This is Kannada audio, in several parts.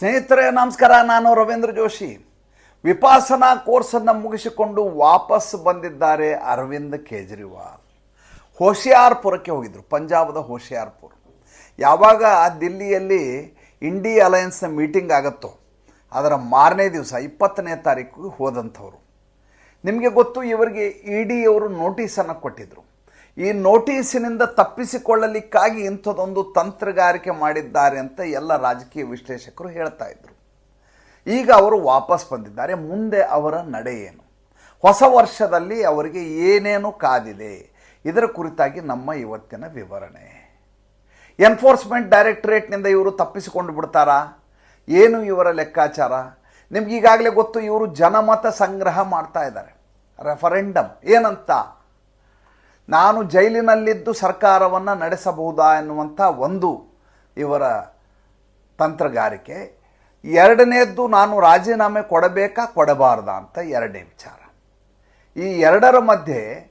ಸ್ನೇಹಿತರೆ, ನಮಸ್ಕಾರ. ನಾನು ರವೀಂದ್ರ ಜೋಶಿ. ವಿಪಾಸನಾ ಕೋರ್ಸನ್ನು ಮುಗಿಸಿಕೊಂಡು ವಾಪಸ್ ಬಂದಿದ್ದಾರೆ ಅರವಿಂದ್ ಕೇಜ್ರಿವಾಲ್. ಹೋಶಿಯಾರ್ಪುರಕ್ಕೆ ಹೋಗಿದ್ರು, ಪಂಜಾಬದ ಹೋಶಿಯಾರ್ಪುರ. ಯಾವಾಗ ದಿಲ್ಲಿಯಲ್ಲಿ ಇಂಡಿ ಅಲಯನ್ಸ್ನ ಮೀಟಿಂಗ್ ಆಗುತ್ತೋ, ಅದರ ಮಾರನೇ ದಿವಸ, ಇಪ್ಪತ್ತನೇ ತಾರೀಕು ಹೋದಂಥವ್ರು. ನಿಮಗೆ ಗೊತ್ತು, ಇವರಿಗೆ ಇ ಡಿ ಅವರು ನೋಟಿಸನ್ನು ಕೊಟ್ಟಿದ್ದರು ಈ ನೋಟಿಸಿನಿಂದ ತಪ್ಪಿಸಿಕೊಳ್ಳಲಿಕ್ಕಾಗಿ ಇಂಥದ್ದೊಂದು ತಂತ್ರಗಾರಿಕೆ ಮಾಡಿದ್ದಾರೆ ಅಂತ ಎಲ್ಲ ರಾಜಕೀಯ ವಿಶ್ಲೇಷಕರು ಹೇಳ್ತಾ ಇದ್ರು. ಈಗ ಅವರು ವಾಪಸ್ ಬಂದಿದ್ದಾರೆ. ಮುಂದೆ ಅವರ ನಡೆ ಏನು? ಹೊಸ ವರ್ಷದಲ್ಲಿ ಅವರಿಗೆ ಏನೇನು ಕಾದಿದೆ? ಇದರ ಕುರಿತಾಗಿ ನಮ್ಮ ಇವತ್ತಿನ ವಿವರಣೆ. ಎನ್ಫೋರ್ಸ್ಮೆಂಟ್ ಡೈರೆಕ್ಟರೇಟ್ನಿಂದ ಇವರು ತಪ್ಪಿಸಿಕೊಂಡು ಬಿಡ್ತಾರಾ? ಏನು ಇವರ ಲೆಕ್ಕಾಚಾರ? ನಿಮ್ಗೆ ಈಗಾಗಲೇ ಗೊತ್ತು, ಇವರು ಜನಮತ ಸಂಗ್ರಹ ಮಾಡ್ತಾ ಇದ್ದಾರೆ. ರೆಫರೆಂಡಮ್ ಏನಂತ? ನಾನು ಜೈಲಿನಲ್ಲಿದ್ದು ಸರ್ಕಾರವನ್ನು ನಡೆಸಬಹುದಾ ಎನ್ನುವಂಥ ಒಂದು ಇವರ ತಂತ್ರಗಾರಿಕೆ. ಎರಡನೇದ್ದು ನಾನು ರಾಜೀನಾಮೆ ಕೊಡಬೇಕಾ ಕೊಡಬಾರ್ದಾ ಅಂತ ಎರಡನೇ ವಿಚಾರ. ಈ ಎರಡರ ಮಧ್ಯೆ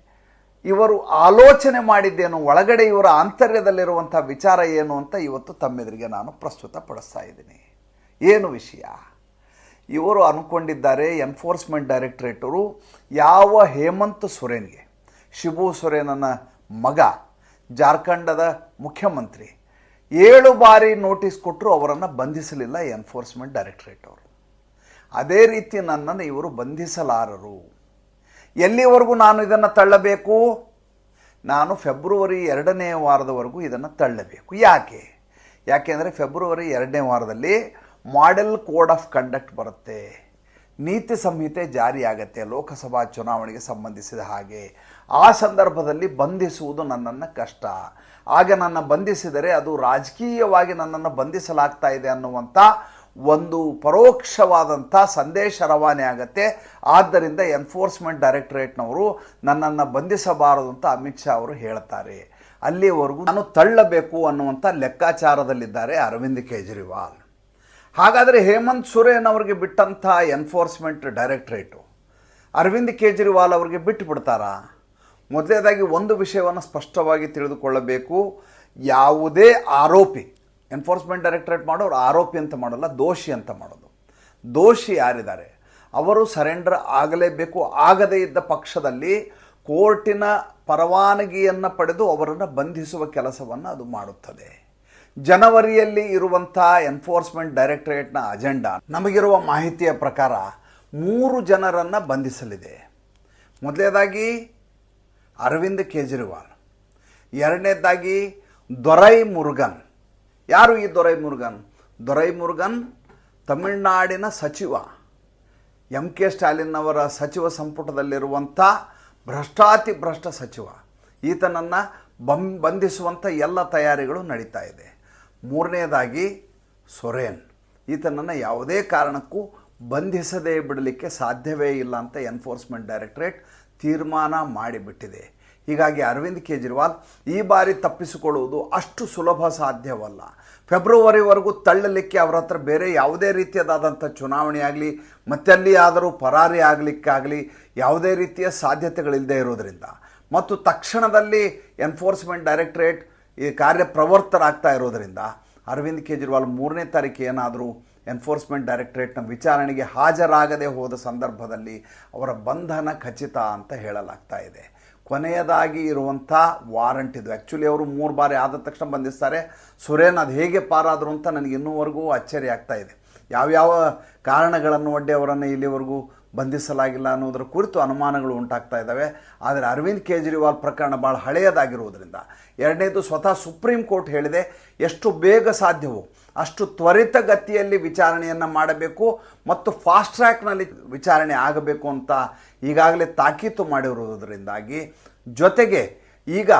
ಇವರು ಆಲೋಚನೆ ಮಾಡಿದ್ದೇನು, ಒಳಗಡೆ ಇವರ ಆಂತರ್ಯದಲ್ಲಿರುವಂಥ ವಿಚಾರ ಏನು ಅಂತ ಇವತ್ತು ತಮ್ಮೆದುರಿಗೆ ನಾನು ಪ್ರಸ್ತುತಪಡಿಸ್ತಾ ಇದ್ದೀನಿ. ಏನು ವಿಷಯ? ಇವರು ಅಂದ್ಕೊಂಡಿದ್ದಾರೆ ಎನ್ಫೋರ್ಸ್ಮೆಂಟ್ ಡೈರೆಕ್ಟರೇಟರು ಯಾವ ಹೇಮಂತ್ ಸೊರೇನ್ಗೆ. ಶಿಬು ಸೊರೇನನ ಮಗ, ಜಾರ್ಖಂಡದ ಮುಖ್ಯಮಂತ್ರಿ. ಏಳು ಬಾರಿ ನೋಟಿಸ್ ಕೊಟ್ಟರು ಅವರನ್ನು ಬಂಧಿಸಲಿಲ್ಲ ಎನ್ಫೋರ್ಸ್ಮೆಂಟ್ ಡೈರೆಕ್ಟರೇಟ್ ಅವರು. ಅದೇ ರೀತಿ ನನ್ನನ್ನು ಇವರು ಬಂಧಿಸಲಾರರು. ಎಲ್ಲಿವರೆಗೂ ನಾನು ಇದನ್ನು ತಳ್ಳಬೇಕು? ನಾನು ಫೆಬ್ರವರಿ ಎರಡನೇ ವಾರದವರೆಗೂ ಇದನ್ನು ತಳ್ಳಬೇಕು. ಯಾಕೆ? ಯಾಕೆಂದರೆ ಫೆಬ್ರವರಿ ಎರಡನೇ ವಾರದಲ್ಲಿ ಮಾಡೆಲ್ ಕೋಡ್ ಆಫ್ ಕಂಡಕ್ಟ್ ಬರುತ್ತೆ. ನೀತಿ ಸಂಹಿತೆ ಜಾರಿಯಾಗತ್ತೆ ಲೋಕಸಭಾ ಚುನಾವಣೆಗೆ ಸಂಬಂಧಿಸಿದ ಹಾಗೆ. ಆ ಸಂದರ್ಭದಲ್ಲಿ ಬಂಧಿಸುವುದು ನನ್ನನ್ನು ಕಷ್ಟ. ಆಗ ನನ್ನ ಬಂಧಿಸಿದರೆ ಅದು ರಾಜಕೀಯವಾಗಿ ನನ್ನನ್ನು ಬಂಧಿಸಲಾಗ್ತಾ ಇದೆ ಅನ್ನುವಂಥ ಒಂದು ಪರೋಕ್ಷವಾದಂಥ ಸಂದೇಶ ರವಾನೆ ಆಗತ್ತೆ. ಆದ್ದರಿಂದ ಎನ್ಫೋರ್ಸ್ಮೆಂಟ್ ಡೈರೆಕ್ಟರೇಟ್ನವರು ನನ್ನನ್ನು ಬಂಧಿಸಬಾರದು ಅಂತ ಅಮಿತ್ ಶಾ ಅವರು ಹೇಳ್ತಾರೆ ಅಲ್ಲಿವರೆಗೂ ನಾನು ತಳ್ಳಬೇಕು ಅನ್ನುವಂಥ ಲೆಕ್ಕಾಚಾರದಲ್ಲಿದ್ದಾರೆ ಅರವಿಂದ್ ಕೇಜ್ರಿವಾಲ್. ಹಾಗಾದರೆ ಹೇಮಂತ್ ಸೊರೇನ್ ಅವರಿಗೆ ಬಿಟ್ಟಂಥ ಎನ್ಫೋರ್ಸ್ಮೆಂಟ್ ಡೈರೆಕ್ಟ್ರೇಟು ಅರವಿಂದ್ ಕೇಜ್ರಿವಾಲ್ ಅವರಿಗೆ ಬಿಟ್ಟು ಬಿಡ್ತಾರಾ? ಮೊದಲನೇದಾಗಿ ಒಂದು ವಿಷಯವನ್ನು ಸ್ಪಷ್ಟವಾಗಿ ತಿಳಿದುಕೊಳ್ಳಬೇಕು. ಯಾವುದೇ ಆರೋಪಿ ಎನ್ಫೋರ್ಸ್ಮೆಂಟ್ ಡೈರೆಕ್ಟರೇಟ್ ಮಾಡೋರು ಆರೋಪಿ ಅಂತ ಮಾಡಲ್ಲ, ದೋಷಿ ಅಂತ ಮಾಡೋದು. ದೋಷಿ ಯಾರಿದ್ದಾರೆ? ಅವರು ಸರೆಂಡರ್ ಆಗಲೇಬೇಕು, ಆಗದೇ ಇದ್ದ ಪಕ್ಷದಲ್ಲಿ ಕೋರ್ಟಿನ ಪರವಾನಗಿಯನ್ನು ಪಡೆದು ಅವರನ್ನು ಬಂಧಿಸುವ ಕೆಲಸವನ್ನು ಅದು ಮಾಡುತ್ತದೆ. ಜನವರಿಯಲ್ಲಿ ಇರುವಂಥ ಎನ್ಫೋರ್ಸ್ಮೆಂಟ್ ಡೈರೆಕ್ಟರೇಟ್ನ ಅಜೆಂಡಾ ನಮಗಿರುವ ಮಾಹಿತಿಯ ಪ್ರಕಾರ ಮೂರು ಜನರನ್ನು ಬಂಧಿಸಲಿದೆ. ಮೊದಲನೇದಾಗಿ ಅರವಿಂದ್ ಕೇಜ್ರಿವಾಲ್, ಎರಡನೇದಾಗಿ ದೊರೈ ಮುರುಗನ್. ಯಾರು ಈ ದೊರೈ ಮುರುಗನ್? ದೊರೈ ಮುರುಗನ್ ತಮಿಳುನಾಡಿನ ಸಚಿವ ಎಂ ಕೆ ಸ್ಟಾಲಿನ್ ಅವರ ಸಚಿವ ಸಂಪುಟದಲ್ಲಿರುವಂಥ ಭ್ರಷ್ಟಾತಿ ಭ್ರಷ್ಟ ಸಚಿವ. ಈತನನ್ನು ಬಂ ಬಂಧಿಸುವಂಥ ಎಲ್ಲ ತಯಾರಿಗಳು ನಡೀತಾ ಇದೆ. ಮೂರನೇದಾಗಿ ಸೊರೇನ್. ಈತನನ್ನು ಯಾವುದೇ ಕಾರಣಕ್ಕೂ ಬಂಧಿಸದೇ ಬಿಡಲಿಕ್ಕೆ ಸಾಧ್ಯವೇ ಇಲ್ಲ ಅಂತ ಎನ್ಫೋರ್ಸ್ಮೆಂಟ್ ಡೈರೆಕ್ಟರೇಟ್ ತೀರ್ಮಾನ ಮಾಡಿಬಿಟ್ಟಿದೆ. ಹೀಗಾಗಿ ಅರವಿಂದ್ ಕೇಜ್ರಿವಾಲ್ ಈ ಬಾರಿ ತಪ್ಪಿಸಿಕೊಳ್ಳುವುದು ಅಷ್ಟು ಸುಲಭ ಸಾಧ್ಯವಲ್ಲ. ಫೆಬ್ರವರಿವರೆಗೂ ತಳ್ಳಲಿಕ್ಕೆ ಅವರ ಹತ್ರ ಬೇರೆ ಯಾವುದೇ ರೀತಿಯದಾದಂಥ ಚುನಾವಣೆ ಆಗಲಿ, ಮತ್ತೆಲ್ಲಿ ಆದರೂ ಪರಾರಿ ಆಗಲಿಕ್ಕಾಗಲಿ ಯಾವುದೇ ರೀತಿಯ ಸಾಧ್ಯತೆಗಳಿಲ್ಲದೆ ಇರೋದರಿಂದ. ಮತ್ತು ತಕ್ಷಣದಲ್ಲಿ ಎನ್ಫೋರ್ಸ್ಮೆಂಟ್ ಡೈರೆಕ್ಟರೇಟ್ ಈ ಕಾರ್ಯಪ್ರವರ್ತರಾಗ್ತಾ ಇರೋದರಿಂದ ಅರವಿಂದ್ ಕೇಜ್ರಿವಾಲ್ ಮೂರನೇ ತಾರೀಕು ಏನಾದರೂ ಎನ್ಫೋರ್ಸ್ಮೆಂಟ್ ಡೈರೆಕ್ಟ್ರೇಟ್ನ ವಿಚಾರಣೆಗೆ ಹಾಜರಾಗದೆ ಹೋದ ಸಂದರ್ಭದಲ್ಲಿ ಅವರ ಬಂಧನ ಖಚಿತ ಅಂತ ಹೇಳಲಾಗ್ತಾ ಇದೆ. ಕೊನೆಯದಾಗಿ ಇರುವಂಥ ವಾರಂಟ್ ಇದು. ಆ್ಯಕ್ಚುಲಿ ಅವರು ಮೂರು ಬಾರಿ ಆದ ತಕ್ಷಣ ಬಂಧಿಸ್ತಾರೆ. ಸುರೇನ್ ಅದು ಹೇಗೆ ಪಾರಾದರು ಅಂತ ನನಗೆ ಇನ್ನೂವರೆಗೂ ಅಚ್ಚರಿ ಆಗ್ತಾ ಇದೆ. ಯಾವ್ಯಾವ ಕಾರಣಗಳನ್ನು ಒಡ್ಡಿ ಅವರನ್ನು ಇಲ್ಲಿವರೆಗೂ ಬಂಧಿಸಲಾಗಿಲ್ಲ ಅನ್ನೋದರ ಕುರಿತು ಅನುಮಾನಗಳು ಉಂಟಾಗ್ತಾ ಇದ್ದಾವೆ. ಆದರೆ ಅರವಿಂದ್ ಕೇಜ್ರಿವಾಲ್ ಪ್ರಕರಣ ಭಾಳ ಹಳೆಯದಾಗಿರುವುದರಿಂದ ಎರಡನೇದು ಸ್ವತಃ ಸುಪ್ರೀಂ ಕೋರ್ಟ್ ಹೇಳಿದೆ, ಎಷ್ಟು ಬೇಗ ಸಾಧ್ಯವೋ ಅಷ್ಟು ತ್ವರಿತಗತಿಯಲ್ಲಿ ವಿಚಾರಣೆಯನ್ನು ಮಾಡಬೇಕು ಮತ್ತು ಫಾಸ್ಟ್ ಟ್ರ್ಯಾಕ್ನಲ್ಲಿ ವಿಚಾರಣೆ ಆಗಬೇಕು ಅಂತ ಈಗಾಗಲೇ ತಾಕೀತು ಮಾಡಿರುವುದರಿಂದಾಗಿ ಜೊತೆಗೆ ಈಗ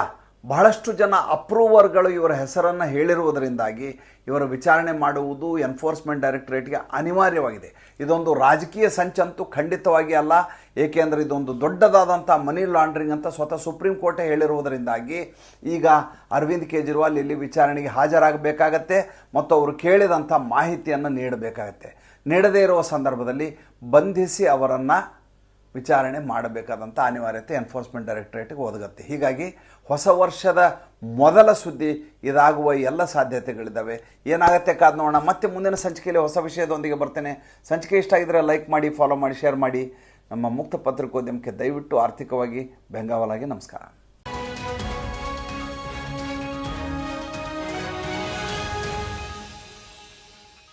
ಬಹಳಷ್ಟು ಜನ ಅಪ್ರೂವರ್ಗಳು ಇವರ ಹೆಸರನ್ನು ಹೇಳಿರುವುದರಿಂದಾಗಿ ಇವರ ವಿಚಾರಣೆ ಮಾಡುವುದು ಎನ್ಫೋರ್ಸ್ಮೆಂಟ್ ಡೈರೆಕ್ಟರೇಟ್ಗೆ ಅನಿವಾರ್ಯವಾಗಿದೆ. ಇದೊಂದು ರಾಜಕೀಯ ಸಂಚಂತೂ ಖಂಡಿತವಾಗಿ ಅಲ್ಲ. ಏಕೆಂದರೆ ಇದೊಂದು ದೊಡ್ಡದಾದಂಥ ಮನಿ ಲಾಂಡ್ರಿಂಗ್ ಅಂತ ಸ್ವತಃ ಸುಪ್ರೀಂ ಕೋರ್ಟೇ ಹೇಳಿರುವುದರಿಂದಾಗಿ ಈಗ ಅರವಿಂದ್ ಕೇಜ್ರಿವಾಲ್ ಇಲ್ಲಿ ವಿಚಾರಣೆಗೆ ಹಾಜರಾಗಬೇಕಾಗತ್ತೆ ಮತ್ತು ಅವರು ಕೇಳಿದಂಥ ಮಾಹಿತಿಯನ್ನು ನೀಡಬೇಕಾಗತ್ತೆ. ನೀಡದೇ ಇರುವ ಸಂದರ್ಭದಲ್ಲಿ ಬಂಧಿಸಿ ಅವರನ್ನು ವಿಚಾರಣೆ ಮಾಡಬೇಕಾದಂಥ ಅನಿವಾರ್ಯತೆ ಎನ್ಫೋರ್ಸ್ಮೆಂಟ್ ಡೈರೆಕ್ಟರೇಟ್ಗೆ ಒದಗುತ್ತೆ. ಹೀಗಾಗಿ ಹೊಸ ವರ್ಷದ ಮೊದಲ ಸುದ್ದಿ ಇದಾಗುವ ಎಲ್ಲ ಸಾಧ್ಯತೆಗಳಿದ್ದಾವೆ ಏನಾಗುತ್ತೆ ಕಾದ್ ನೋಡೋಣ. ಮತ್ತೆ ಮುಂದಿನ ಸಂಚಿಕೆಯಲ್ಲಿ ಹೊಸ ವಿಷಯದೊಂದಿಗೆ ಬರ್ತೇನೆ. ಸಂಚಿಕೆ ಇಷ್ಟ ಆಗಿದ್ರೆ ಲೈಕ್ ಮಾಡಿ ಫಾಲೋ ಮಾಡಿ ಶೇರ್ ಮಾಡಿ. ನಮ್ಮ ಮುಕ್ತ ಪತ್ರಿಕೋದ್ಯಮಕ್ಕೆ ದಯವಿಟ್ಟು ಆರ್ಥಿಕವಾಗಿ ಬೆಂಗಾವಲಾಗಿ ನಮಸ್ಕಾರ.